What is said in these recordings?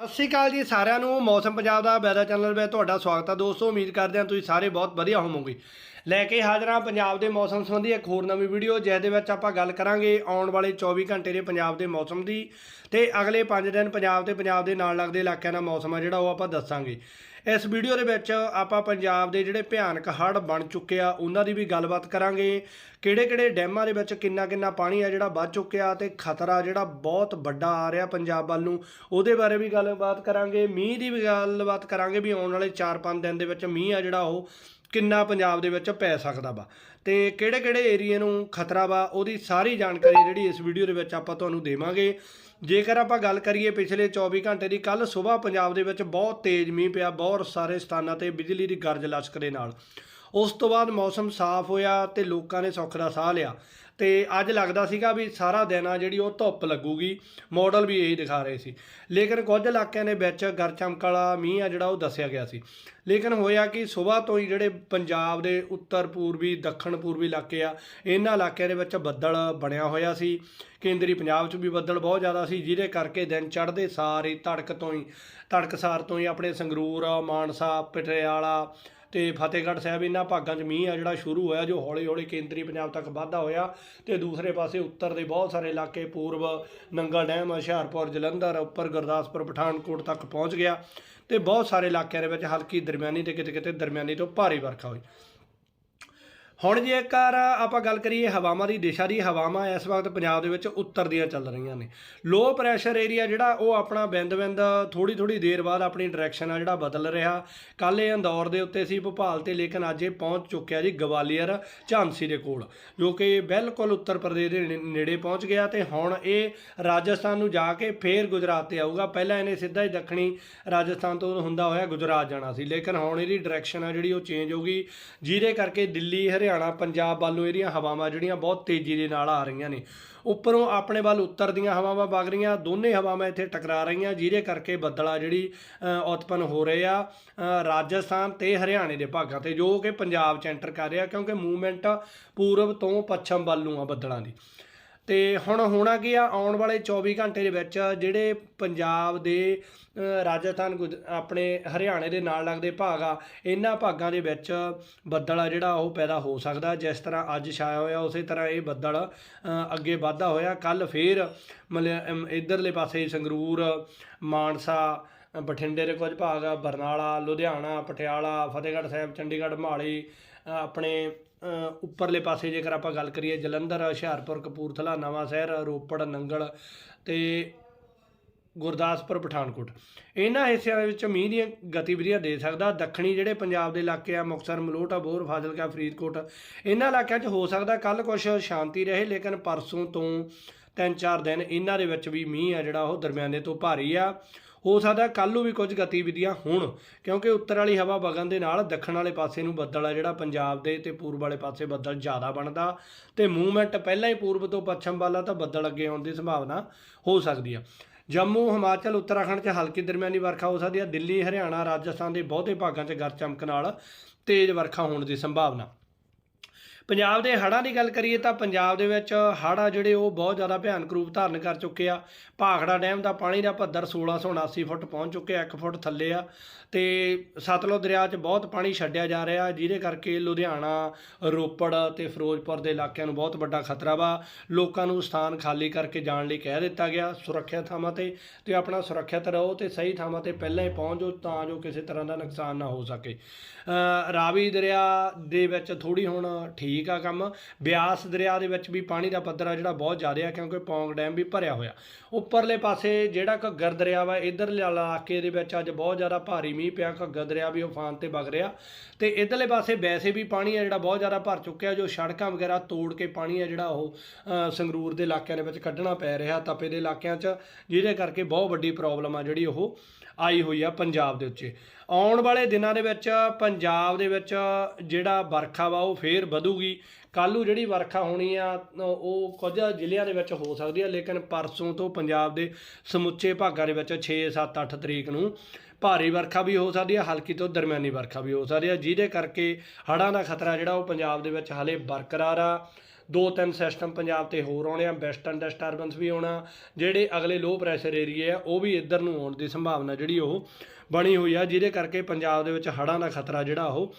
ਸਤਿ ਸ਼੍ਰੀ ਅਕਾਲ ਜੀ ਸਾਰਿਆਂ ਨੂੰ, ਮੌਸਮ ਪੰਜਾਬ ਦਾ, ਵੈਦਰ ਚੈਨਲ ਵਿੱਚ ਤੁਹਾਡਾ ਸਵਾਗਤ ਹੈ ਦੋਸਤੋ। ਉਮੀਦ ਕਰਦੇ ਹਾਂ ਤੁਸੀਂ ਸਾਰੇ ਬਹੁਤ ਵਧੀਆ ਹੋਵੋਗੇ। ਲੈ ਕੇ ਹਾਜ਼ਰ ਹਾਂ ਪੰਜਾਬ ਦੇ ਮੌਸਮ ਸੰਬੰਧੀ ਇੱਕ ਹੋਰ ਨਵੀਂ ਵੀਡੀਓ, ਜਿਹਦੇ ਵਿੱਚ ਆਪਾਂ ਗੱਲ ਕਰਾਂਗੇ ਆਉਣ ਵਾਲੇ 24 ਘੰਟੇ ਦੇ ਪੰਜਾਬ ਦੇ ਮੌਸਮ ਦੀ। ਤੇ ਅਗਲੇ 5 ਦਿਨ ਪੰਜਾਬ ਤੇ ਪੰਜਾਬ ਦੇ ਨਾਲ ਲੱਗਦੇ ਇਲਾਕਿਆਂ ਦਾ ਮੌਸਮ ਆ ਜਿਹੜਾ ਉਹ ਆਪਾਂ ਦੱਸਾਂਗੇ। ਇਸ ਵੀਡੀਓ ਦੇ ਵਿੱਚ ਆਪਾਂ ਪੰਜਾਬ ਦੇ ਜਿਹੜੇ ਭਿਆਨਕ ਹੜ੍ਹ ਬਣ ਚੁੱਕੇ ਆ, ਉਹਨਾਂ ਦੀ ਵੀ ਗੱਲਬਾਤ ਕਰਾਂਗੇ। ਕਿਹੜੇ ਕਿਹੜੇ ਡੈਮਾਂ ਦੇ ਵਿੱਚ ਕਿੰਨਾ ਕਿੰਨਾ ਪਾਣੀ ਆ ਜਿਹੜਾ ਵੱਧ ਚੁੱਕਿਆ ਤੇ ਖਤਰਾ ਜਿਹੜਾ ਬਹੁਤ ਵੱਡਾ ਆ ਰਿਹਾ ਪੰਜਾਬ ਵੱਲ ਨੂੰ, ਉਹਦੇ ਬਾਰੇ ਵੀ ਗੱਲਬਾਤ ਕਰਾਂਗੇ। ਮੀਂਹ ਦੀ ਵੀ ਗੱਲਬਾਤ ਕਰਾਂਗੇ ਵੀ ਆਉਣ ਵਾਲੇ 4-5 ਦਿਨ ਦੇ ਵਿੱਚ ਮੀਂਹ ਆ ਜਿਹੜਾ ਉਹ ਕਿੰਨਾ ਪੰਜਾਬ ਦੇ ਵਿੱਚ ਪੈ ਸਕਦਾ ਵਾ। ਤੇ ਕਿਹੜੇ ਕਿਹੜੇ ਏਰੀਏ ਨੂੰ ਖਤਰਾ ਵਾ, ਉਹਦੀ ਸਾਰੀ ਜਾਣਕਾਰੀ ਜਿਹੜੀ ਇਸ ਵੀਡੀਓ ਦੇ ਵਿੱਚ ਆਪਾਂ ਤੁਹਾਨੂੰ ਦੇਵਾਂਗੇ। ਜੇਕਰ ਆਪਾਂ ਗੱਲ ਕਰੀਏ ਪਿਛਲੇ 24 ਘੰਟੇ ਦੀ ਕੱਲ ਸਵੇਰ ਪੰਜਾਬ ਦੇ ਵਿੱਚ ਬਹੁਤ ਤੇਜ਼ ਮੀਂਹ ਪਿਆ, ਬਹੁਤ ਸਾਰੇ ਸਥਾਨਾਂ ਤੇ ਬਿਜਲੀ ਦੀ ਗਰਜ ਲਸ਼ਕ ਦੇ ਨਾਲ। ਉਸ ਤੋਂ ਬਾਅਦ ਮੌਸਮ ਸਾਫ਼ ਹੋਇਆ ਤੇ ਲੋਕਾਂ ਨੇ ਸੁੱਖ ਦਾ ਸਾਹ ਲਿਆ। ਤੇ ਅੱਜ ਲੱਗਦਾ ਸੀਗਾ ਵੀ ਸਾਰਾ ਦਿਨ ਆ ਜਿਹੜੀ ਉਹ ਧੁੱਪ ਲੱਗੂਗੀ ਮਾਡਲ ਵੀ ਇਹੀ ਦਿਖਾ ਰਹੇ ਸੀ। ਲੇਕਿਨ ਕੁਝ ਇਲਾਕਿਆਂ ਦੇ ਵਿੱਚ ਗਰ ਚਮਕ ਵਾਲਾ ਮੀਂਹ ਆ ਜਿਹੜਾ ਉਹ ਦੱਸਿਆ ਗਿਆ ਸੀ। ਲੇਕਿਨ ਹੋਇਆ ਕਿ ਸਵੇਰ ਤੋਂ ਹੀ ਜਿਹੜੇ ਪੰਜਾਬ ਦੇ ਉੱਤਰ ਪੂਰਬੀ, ਦੱਖਣ ਪੂਰਬੀ ਇਲਾਕੇ ਆ, ਇਹਨਾਂ ਇਲਾਕਿਆਂ ਦੇ ਵਿੱਚ ਬੱਦਲ ਬਣਿਆ ਹੋਇਆ ਸੀ। ਕੇਂਦਰੀ ਪੰਜਾਬ 'ਚ ਵੀ ਬੱਦਲ ਬਹੁਤ ਜ਼ਿਆਦਾ ਸੀ, ਜਿਹਦੇ ਕਰਕੇ ਦਿਨ ਚੜ੍ਹਦੇ ਸਾਰ ਹੀ ਧੜਕ ਤੋਂ ਹੀ ਤੜਕਸਾਰ ਤੋਂ ਹੀ ਆਪਣੇ ਸੰਗਰੂਰ, ਮਾਨਸਾ, ਪਟਿਆਲਾ ਤੇ ਫਤਿਹਗੜ੍ਹ ਸਾਹਿਬ ਇਹਨਾਂ ਭਾਗਾਂ 'ਚ ਮੀਂਹ ਆ ਜਿਹੜਾ ਸ਼ੁਰੂ ਹੋਇਆ, ਜੋ ਹੌਲੀ ਹੌਲੀ ਕੇਂਦਰੀ ਪੰਜਾਬ ਤੱਕ ਵਾਧਾ ਹੋਇਆ ਤੇ ਦੂਸਰੇ ਪਾਸੇ ਉੱਤਰ ਦੇ ਬਹੁਤ ਸਾਰੇ ਇਲਾਕੇ, ਪੂਰਬ ਨੰਗਲ ਡੈਮ, ਹੁਸ਼ਿਆਰਪੁਰ, ਜਲੰਧਰ ਉੱਪਰ ਗੁਰਦਾਸਪੁਰ, ਪਠਾਨਕੋਟ ਤੱਕ ਪਹੁੰਚ ਗਿਆ ਤੇ ਬਹੁਤ ਸਾਰੇ ਇਲਾਕਿਆਂ ਦੇ ਵਿੱਚ ਹਲਕੀ ਦਰਮਿਆਨੀ ਤੇ ਕਿਤੇ ਕਿਤੇ ਦਰਮਿਆਨੀ ਤੋਂ ਭਾਰੀ ਵਰਖਾ ਹੋਈ। ਹੁਣ ਜੇਕਰ ਆਪਾਂ ਗੱਲ ਕਰੀਏ ਹਵਾਵਾਂ ਦੀ, ਦਿਸ਼ਾ ਦੀ, ਹਵਾਵਾਂ ਇਸ ਵਕਤ ਪੰਜਾਬ ਦੇ ਵਿੱਚ ਉੱਤਰ ਦੀਆਂ ਚੱਲ ਰਹੀਆਂ ਨੇ। ਲੋ ਪ੍ਰੈਸ਼ਰ ਏਰੀਆ ਜਿਹੜਾ, ਉਹ ਆਪਣਾ ਬਿੰਦ-ਬਿੰਦ ਥੋੜੀ ਥੋੜੀ ਦੇਰ ਬਾਅਦ ਆਪਣੀ ਡਾਇਰੈਕਸ਼ਨ ਆ ਜਿਹੜਾ ਬਦਲ ਰਿਹਾ। ਕੱਲ ਇਹ ਇੰਦੌਰ ਦੇ ਉੱਤੇ ਸੀ, ਭੋਪਾਲ ਤੇ, ਲੇਕਿਨ ਅੱਜ ਇਹ ਪਹੁੰਚ ਚੁੱਕਿਆ ਜੀ ਗਵਾਲੀਅਰ ਝਾਂਸੀ ਦੇ ਕੋਲ, ਜੋ ਕਿ ਬਿਲਕੁਲ ਉੱਤਰ ਪ੍ਰਦੇਸ਼ ਦੇ ਨੇੜੇ ਪਹੁੰਚ ਗਿਆ ਤੇ ਹੁਣ ਇਹ ਰਾਜਸਥਾਨ ਨੂੰ ਜਾ ਕੇ ਫੇਰ ਗੁਜਰਾਤ ਤੇ ਆਊਗਾ। ਪਹਿਲਾਂ ਇਹਨੇ ਸਿੱਧਾ ਹੀ ਦੱਖਣੀ ਰਾਜਸਥਾਨ ਤੋਂ ਹੁੰਦਾ ਹੋਇਆ ਗੁਜਰਾਤ ਜਾਣਾ ਸੀ, ਲੇਕਿਨ ਹੁਣ ਇਹਦੀ ਡਾਇਰੈਕਸ਼ਨ ਆ ਜਿਹੜੀ ਉਹ ਚੇਂਜ ਹੋ ਗਈ। ਜਿਹਦੇ ਕਰਕੇ ਦਿੱਲੀ, ਹਰਿਆਣਾ ਹਰਿਆਣਾ ਪੰਜਾਬ ਵੱਲੋਂ ਇਹਦੀਆਂ ਹਵਾਵਾਂ ਜਿਹੜੀਆਂ ਬਹੁਤ ਤੇਜ਼ੀ ਦੇ ਨਾਲ ਆ ਰਹੀਆਂ ਨੇ। ਉੱਪਰੋਂ ਆਪਣੇ ਵੱਲ ਉੱਤਰ ਦੀਆਂ ਹਵਾਵਾਂ ਵਗ ਰਹੀਆਂ ਦੋਨੇ ਹਵਾਵਾਂ ਇੱਥੇ ਟਕਰਾ ਰਹੀਆਂ ਜਿਹਦੇ ਕਰਕੇ ਬੱਦਲਾ ਜਿਹੜੀ ਅ, ਉਤਪੰਨ ਹੋ ਰਹੇ ਆ ਰਾਜਸਥਾਨ ਤੇ ਹਰਿਆਣੇ ਦੇ ਭਾਗਾਂ ਤੇ ਜੋ ਕਿ ਪੰਜਾਬ ਚ ਐਂਟਰ ਕਰ ਰਿਹਾ ਕਿਉਂਕਿ ਮੂਵਮੈਂਟ ਪੂਰਬ ਤੋਂ ਪੱਛਮ ਵੱਲ ਨੂੰ ਆ ਬੱਦਲਾਂ ਦੀ। ਤੇ ਹੁਣ ਹੋਣਾ ਕੀ ਆ? ਆਉਣ ਵਾਲੇ 24 ਘੰਟੇ ਦੇ ਵਿੱਚ ਜਿਹੜੇ ਪੰਜਾਬ ਦੇ ਰਾਜਸਥਾਨ ਗੁਜ- ਆਪਣੇ ਹਰਿਆਣੇ ਦੇ ਨਾਲ ਲੱਗਦੇ ਭਾਗ ਆ ਇਹਨਾਂ ਭਾਗਾਂ ਦੇ ਵਿੱਚ ਬੱਦਲ ਆ ਜਿਹੜਾ ਉਹ ਪੈਦਾ ਹੋ ਸਕਦਾ। ਜਿਸ ਤਰ੍ਹਾਂ ਅੱਜ ਛਾਇਆ ਹੋਇਆ ਉਸੇ ਤਰ੍ਹਾਂ ਇਹ ਬੱਦਲ ਅੱਗੇ ਵਾਧਾ ਹੋਇਆ। ਕੱਲ ਫੇਰ ਮਤਲਬ ਅਮ, ਇੱਧਰਲੇ ਪਾਸੇ ਸੰਗਰੂਰ ਮਾਨਸਾ ਬਠਿੰਡੇ ਦੇ ਕੁਝ ਭਾਗ ਆ, ਬਰਨਾਲਾ, ਲੁਧਿਆਣਾ, ਪਟਿਆਲਾ, ਫਤਿਹਗੜ੍ਹ ਸਾਹਿਬ, ਚੰਡੀਗੜ੍ਹ, ਮੋਹਾਲੀ ਆਪਣੇ ਉੱਪਰਲੇ ਪਾਸੇ ਜੇਕਰ ਆਪਾਂ ਗੱਲ ਕਰੀਏ ਜਲੰਧਰ, ਹੁਸ਼ਿਆਰਪੁਰ, ਕਪੂਰਥਲਾ, ਨਵਾਂ ਸ਼ਹਿਰ, ਰੋਪੜ, ਨੰਗਲ ਤੇ ਗੁਰਦਾਸਪੁਰ, ਪਠਾਨਕੋਟ। ਇਹਨਾਂ ਹਿੱਸਿਆਂ ਦੇ ਵਿੱਚ ਮੀਂਹ ਦੀਆਂ ਗਤੀਵਿਧੀਆਂ ਦੇ ਸਕਦਾ। ਦੱਖਣੀ ਜਿਹੜੇ ਪੰਜਾਬ ਦੇ ਇਲਾਕੇ ਆ, ਮੁਕਤਸਰ, ਮਲੋਟ, ਅਬੋਹਰ, ਫਾਜ਼ਿਲਕਾ, ਫਰੀਦਕੋਟ, ਇਹਨਾਂ ਇਲਾਕਿਆਂ 'ਚ ਹੋ ਸਕਦਾ ਕੱਲ ਕੁਝ ਸ਼ਾਂਤੀ ਰਹੇ, ਲੇਕਿਨ ਪਰਸੋਂ ਤੋਂ ਤਿੰਨ ਚਾਰ ਦਿਨ ਇਹਨਾਂ ਦੇ ਵਿੱਚ ਵੀ ਮੀਂਹ ਆ ਜਿਹੜਾ ਉਹ ਦਰਮਿਆਨੇ ਤੋਂ ਭਾਰੀ ਆ। ਹੋ ਸਕਦਾ ਕੱਲ ਨੂੰ ਵੀ ਕੁਝ ਗਤੀਵਿਧੀਆਂ ਹੋਣ, ਕਿਉਂਕਿ ਉੱਤਰ ਵਾਲੀ ਹਵਾ ਵਗਣ ਦੇ ਨਾਲ ਦੱਖਣ ਵਾਲੇ ਪਾਸੇ ਨੂੰ ਬੱਦਲ ਆ ਜਿਹੜਾ ਪੰਜਾਬ ਦੇ ਤੇ ਪੂਰਬ ਵਾਲੇ ਪਾਸੇ ਬੱਦਲ ਜ਼ਿਆਦਾ ਬਣਦਾ ਤੇ ਮੂਵਮੈਂਟ ਪਹਿਲਾਂ ਹੀ ਪੂਰਬ ਤੋਂ ਪੱਛਮ ਵੱਲ ਆ ਤਾਂ ਬੱਦਲ ਅੱਗੇ ਆਉਣ ਦੀ ਸੰਭਾਵਨਾ ਹੋ ਸਕਦੀ ਆ। ਜੰਮੂ, ਹਿਮਾਚਲ, ਉੱਤਰਾਖੰਡ 'ਚ ਹਲਕੀ ਦਰਮਿਆਨੀ ਵਰਖਾ ਹੋ ਸਕਦੀ ਹੈ ਦਿੱਲੀ, ਹਰਿਆਣਾ, ਰਾਜਸਥਾਨ ਦੇ ਬਹੁਤੇ ਭਾਗਾਂ 'ਚ ਗਰਜ ਚਮਕ ਨਾਲ ਤੇਜ਼ ਵਰਖਾ ਹੋਣ ਦੀ ਸੰਭਾਵਨਾ। ਪੰਜਾਬ ਦੇ ਹੜ੍ਹਾਂ ਦੀ ਗੱਲ ਕਰੀਏ ਤਾਂ ਪੰਜਾਬ ਦੇ ਵਿੱਚ ਹੜ੍ਹ ਆ ਜਿਹੜੇ ਉਹ ਬਹੁਤ ਜ਼ਿਆਦਾ ਭਿਆਨਕ ਰੂਪ ਧਾਰਨ ਕਰ ਚੁੱਕੇ ਆ। ਭਾਖੜਾ ਡੈਮ ਦਾ ਪਾਣੀ ਦਾ ਪੱਧਰ 1679 ਫੁੱਟ ਪਹੁੰਚ ਚੁੱਕਿਆ 1 ਫੁੱਟ ਥੱਲੇ ਆ ਤੇ ਸਤਲੁਜ ਦਰਿਆ 'ਚ ਬਹੁਤ ਪਾਣੀ ਛੱਡਿਆ ਜਾ ਰਿਹਾ, ਜਿਹਦੇ ਕਰਕੇ ਲੁਧਿਆਣਾ, ਰੋਪੜ ਤੇ ਫਿਰੋਜ਼ਪੁਰ ਦੇ ਇਲਾਕਿਆਂ ਨੂੰ ਬਹੁਤ ਵੱਡਾ ਖਤਰਾ ਵਾ। ਲੋਕਾਂ ਨੂੰ ਸਥਾਨ ਖਾਲੀ ਕਰਕੇ ਜਾਣ ਲਈ ਕਹਿ ਦਿੱਤਾ ਗਿਆ ਸੁਰੱਖਿਅਤ ਥਾਵਾਂ ਤੇ ਤੇ ਆਪਣਾ ਸੁਰੱਖਿਅਤ ਰਹੋ ਤੇ ਸਹੀ ਥਾਵਾਂ ਤੇ ਪਹਿਲਾਂ ਹੀ ਪਹੁੰਚ ਜਾਓ ਤਾਂ ਜੋ ਕਿਸੇ ਤਰ੍ਹਾਂ ਦਾ ਨੁਕਸਾਨ ਨਾ ਹੋ ਸਕੇ। ਰਾਵੀ ਦਰਿਆ ਦੇ ਵਿੱਚ ਥੋੜੀ ਹੁਣ ਠੀਕ ਠੀਕ ਆ ਕੰਮ। ਬਿਆਸ ਦਰਿਆ ਦੇ ਵਿੱਚ ਵੀ ਪਾਣੀ ਦਾ ਪੱਧਰ ਆ ਜਿਹੜਾ ਬਹੁਤ ਜ਼ਿਆਦਾ ਆ ਕਿਉਂਕਿ ਪੌਂਗ ਡੈਮ ਵੀ ਭਰਿਆ ਹੋਇਆ। ਉੱਪਰਲੇ ਪਾਸੇ ਜਿਹੜਾ ਘੱਗਰ ਦਰਿਆ ਵਾ, ਇਧਰਲੇ ਇਲਾਕੇ ਦੇ ਵਿੱਚ ਅੱਜ ਬਹੁਤ ਜ਼ਿਆਦਾ ਭਾਰੀ ਮੀਂਹ ਪਿਆ। ਘੱਗਰ ਦਰਿਆ ਵੀ ਉਫਾਨ ਤੇ ਵਗ ਰਿਹਾ। ਤੇ ਇਧਰਲੇ ਪਾਸੇ ਵੈਸੇ ਵੀ ਪਾਣੀ ਆ ਜਿਹੜਾ ਬਹੁਤ ਜ਼ਿਆਦਾ ਭਰ ਚੁੱਕਿਆ। ਜੋ ਸੜਕਾਂ ਵਗੈਰਾ ਤੋੜ ਕੇ ਪਾਣੀ ਆ ਜਿਹੜਾ ਉਹ ਸੰਗਰੂਰ ਦੇ ਇਲਾਕਿਆਂ ਦੇ ਵਿੱਚ ਕੱਢਣਾ ਪੈ ਰਿਹਾ ਤਪੇ ਦੇ ਇਲਾਕਿਆਂ 'ਚ, ਜਿਹਦੇ ਕਰਕੇ ਬਹੁਤ ਵੱਡੀ ਪ੍ਰੋਬਲਮ ਆ ਜਿਹੜੀ ਉਹ ਆਈ ਹੋਈ ਆ ਪੰਜਾਬ ਦੇ ਉੱਤੇ ਆਉਣ ਵਾਲੇ ਦਿਨਾਂ ਦੇ ਵਿੱਚ, ਪੰਜਾਬ ਦੇ ਵਿੱਚ ਜਿਹੜਾ ਵਰਖਾ ਵਾ ਉਹ ਫੇਰ ਵਧੂਗੀ ਕੱਲ੍ਹ ਨੂੰ ਜਿਹੜੀ ਵਰਖਾ ਹੋਣੀ ਆ ਉਹ ਕੁਝ ਜ਼ਿਲ੍ਹਿਆਂ ਦੇ ਵਿੱਚ ਹੋ ਸਕਦੀ ਆ, ਲੇਕਿਨ ਪਰਸੋਂ ਤੋਂ ਪੰਜਾਬ ਦੇ ਸਮੁੱਚੇ ਭਾਗਾਂ ਦੇ ਵਿੱਚ 6 7 8 ਤਰੀਕ ਨੂੰ ਭਾਰੀ ਵਰਖਾ ਵੀ ਹੋ ਸਕਦੀ ਹੈ ਹਲਕੀ ਤੋਂ ਦਰਮਿਆਨੀ ਵਰਖਾ ਵੀ ਹੋ ਸਕਦੀ ਹੈ ਜਿਹਦੇ ਕਰਕੇ ਹੜ੍ਹਾਂ ਦਾ ਖਤਰਾ ਜਿਹੜਾ ਉਹ ਪੰਜਾਬ ਦੇ ਵਿੱਚ ਹਾਲੇ ਬਰਕਰਾਰ ਆ। ਦੋ ਤਿੰਨ ਸਿਸਟਮ ਪੰਜਾਬ ਤੇ ਹੋਰ ਆਉਣੇ ਆ ਵੈਸਟਰਨ ਡਿਸਟਰਬੈਂਸ ਵੀ ਆਉਣਾ, ਜਿਹੜੇ ਅਗਲੇ ਲੋ ਪ੍ਰੈਸ਼ਰ ਏਰੀਏ ਆ, ਉਹ ਵੀ ਇੱਧਰ ਨੂੰ ਆਉਣ ਦੀ ਸੰਭਾਵਨਾ ਜਿਹੜੀ ਉਹ ਬਣੀ ਹੋਈ ਆ, ਜਿਹਦੇ ਕਰਕੇ ਪੰਜਾਬ ਦੇ ਵਿੱਚ ਹੜ੍ਹਾਂ ਦਾ ਖਤਰਾ ਜਿਹੜਾ ਉਹ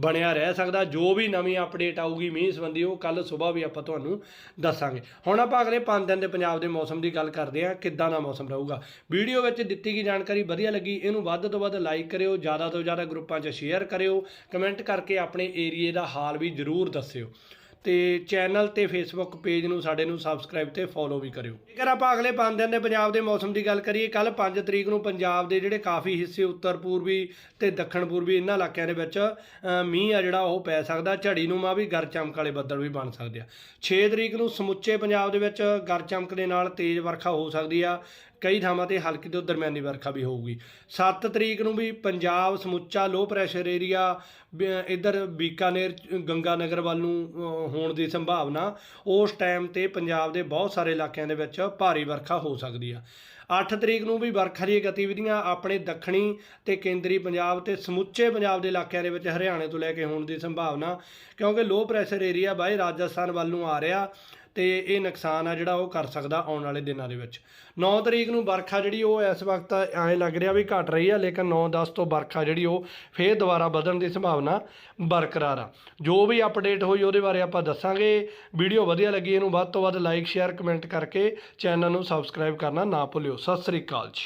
ਬਣਿਆ ਰਹਿ ਸਕਦਾ। ਜੋ ਵੀ ਨਵੀਂ ਅਪਡੇਟ ਆਊਗੀ ਮੀਂਹ ਸੰਬੰਧੀ, ਉਹ ਕੱਲ ਸਵੇਰ ਵੀ ਆਪਾਂ ਤੁਹਾਨੂੰ ਦੱਸਾਂਗੇ। ਹੁਣ ਆਪਾਂ ਅਗਲੇ 5 ਦਿਨ ਦੇ ਪੰਜਾਬ ਦੇ ਮੌਸਮ ਦੀ ਗੱਲ ਕਰਦੇ ਹਾਂ, ਕਿੱਦਾਂ ਦਾ ਮੌਸਮ ਰਹੂਗਾ। ਵੀਡੀਓ ਵਿੱਚ ਦਿੱਤੀ ਗਈ ਜਾਣਕਾਰੀ ਵਧੀਆ ਲੱਗੀ, ਇਹਨੂੰ ਵੱਧ ਤੋਂ ਵੱਧ ਲਾਈਕ ਕਰਿਓ, ਜ਼ਿਆਦਾ ਤੋਂ ਜ਼ਿਆਦਾ ਗਰੁੱਪਾਂ 'ਚ ਸ਼ੇਅਰ ਕਰਿਓ ਕਮੈਂਟ ਕਰਕੇ ਆਪਣੇ ਏਰੀਏ ਦਾ ਹਾਲ ਵੀ ਜ਼ਰੂਰ ਦੱਸਿਓ। ਤੇ ਚੈਨਲ ਤੇ ਫੇਸਬੁੱਕ ਪੇਜ ਨੂੰ, ਸਾਡੇ ਨੂੰ ਸਬਸਕ੍ਰਾਈਬ ਤੇ ਫੋਲੋ ਵੀ ਕਰਿਓ। ਜੇਕਰ ਆਪਾਂ ਅਗਲੇ 5 ਦਿਨ ਦੇ ਪੰਜਾਬ ਦੇ ਮੌਸਮ ਦੀ ਗੱਲ ਕਰੀਏ ਕੱਲ 5 ਤਰੀਕ ਨੂੰ ਪੰਜਾਬ ਦੇ ਜਿਹੜੇ ਕਾਫੀ ਹਿੱਸੇ ਉੱਤਰ ਪੂਰਬੀ ਤੇ ਦੱਖਣ ਪੂਰਬੀ ਇਹਨਾਂ ਇਲਾਕਿਆਂ ਦੇ ਵਿੱਚ ਮੀਂਹ ਆ ਜਿਹੜਾ ਉਹ ਪੈ ਸਕਦਾ, ਝੜੀ ਨੂੰ ਮਾ ਵੀ ਗਰ ਚਮਕ ਵਾਲੇ ਬੱਦਲ ਵੀ ਬਣ ਸਕਦੇ ਆ। 6 ਤਰੀਕ ਨੂੰ ਸਮੁੱਚੇ ਪੰਜਾਬ ਦੇ ਵਿੱਚ ਗਰ ਚਮਕ ਦੇ ਨਾਲ ਤੇਜ਼ ਵਰਖਾ ਹੋ ਸਕਦੀ ਆ। ਕਈ ਥਾਵਾਂ ਤੇ ਹਲਕੀ ਤੋਂ ਦਰਮਿਆਨੀ ਵਰਖਾ ਵੀ ਹੋਊਗੀ। 7 ਤਰੀਕ ਨੂੰ ਵੀ ਪੰਜਾਬ ਸਮੁੱਚਾ ਲੋ ਪ੍ਰੈਸ਼ਰ ਏਰੀਆ ਇਧਰ ਬੀਕਾਨੇਰ ਗੰਗਾ ਨਗਰ ਵੱਲ ਨੂੰ ਹੋਣ ਦੀ ਸੰਭਾਵਨਾ। ਉਸ ਟਾਈਮ ਤੇ ਪੰਜਾਬ ਦੇ ਬਹੁਤ ਸਾਰੇ ਇਲਾਕਿਆਂ ਦੇ ਵਿੱਚ ਭਾਰੀ ਵਰਖਾ ਹੋ ਸਕਦੀ ਆ। 8 ਤਰੀਕ ਨੂੰ ਵੀ ਵਰਖਾ ਦੀਆਂ ਗਤੀਵਿਧੀਆਂ ਆਪਣੇ ਦੱਖਣੀ ਤੇ ਕੇਂਦਰੀ ਪੰਜਾਬ ਤੇ ਸਮੁੱਚੇ ਪੰਜਾਬ ਦੇ ਇਲਾਕਿਆਂ ਦੇ ਵਿੱਚ ਹਰਿਆਣੇ ਤੋਂ ਲੈ ਕੇ ਹੋਣ ਦੀ ਸੰਭਾਵਨਾ, ਕਿਉਂਕਿ ਲੋ ਪ੍ਰੈਸ਼ਰ ਏਰੀਆ ਬਾਈ ਰਾਜਸਥਾਨ ਵੱਲ ਨੂੰ ਆ ਰਿਹਾ। ਤੇ ਇਹ ਨੁਕਸਾਨ ਆ ਜਿਹੜਾ ਉਹ ਕਰ ਸਕਦਾ ਆਉਣ ਵਾਲੇ ਦਿਨਾਂ ਦੇ ਵਿੱਚ। 9 ਤਰੀਕ ਨੂੰ ਵਰਖਾ ਜਿਹੜੀ ਉਹ ਇਸ ਵਕਤ ਐਂ ਲੱਗ ਰਿਹਾ ਵੀ ਘਟ ਰਹੀ ਆ, ਲੇਕਿਨ 9-10 ਤੋਂ ਵਰਖਾ ਜਿਹੜੀ ਉਹ ਫੇਰ ਦੁਬਾਰਾ ਵਧਣ ਦੀ ਸੰਭਾਵਨਾ ਬਰਕਰਾਰ ਆ। ਜੋ ਵੀ ਅਪਡੇਟ ਹੋਈ ਉਹਦੇ ਬਾਰੇ ਆਪਾਂ ਦੱਸਾਂਗੇ। ਵੀਡੀਓ ਵਧੀਆ ਲੱਗੀ ਇਹਨੂੰ ਵੱਧ ਤੋਂ ਵੱਧ ਲਾਈਕ ਸ਼ੇਅਰ ਕਮੈਂਟ ਕਰਕੇ ਚੈਨਲ ਨੂੰ ਸਬਸਕ੍ਰਾਈਬ ਕਰਨਾ ਨਾ ਭੁੱਲਿਓ। ਸਤਿ ਸ੍ਰੀ ਅਕਾਲ ਜੀ।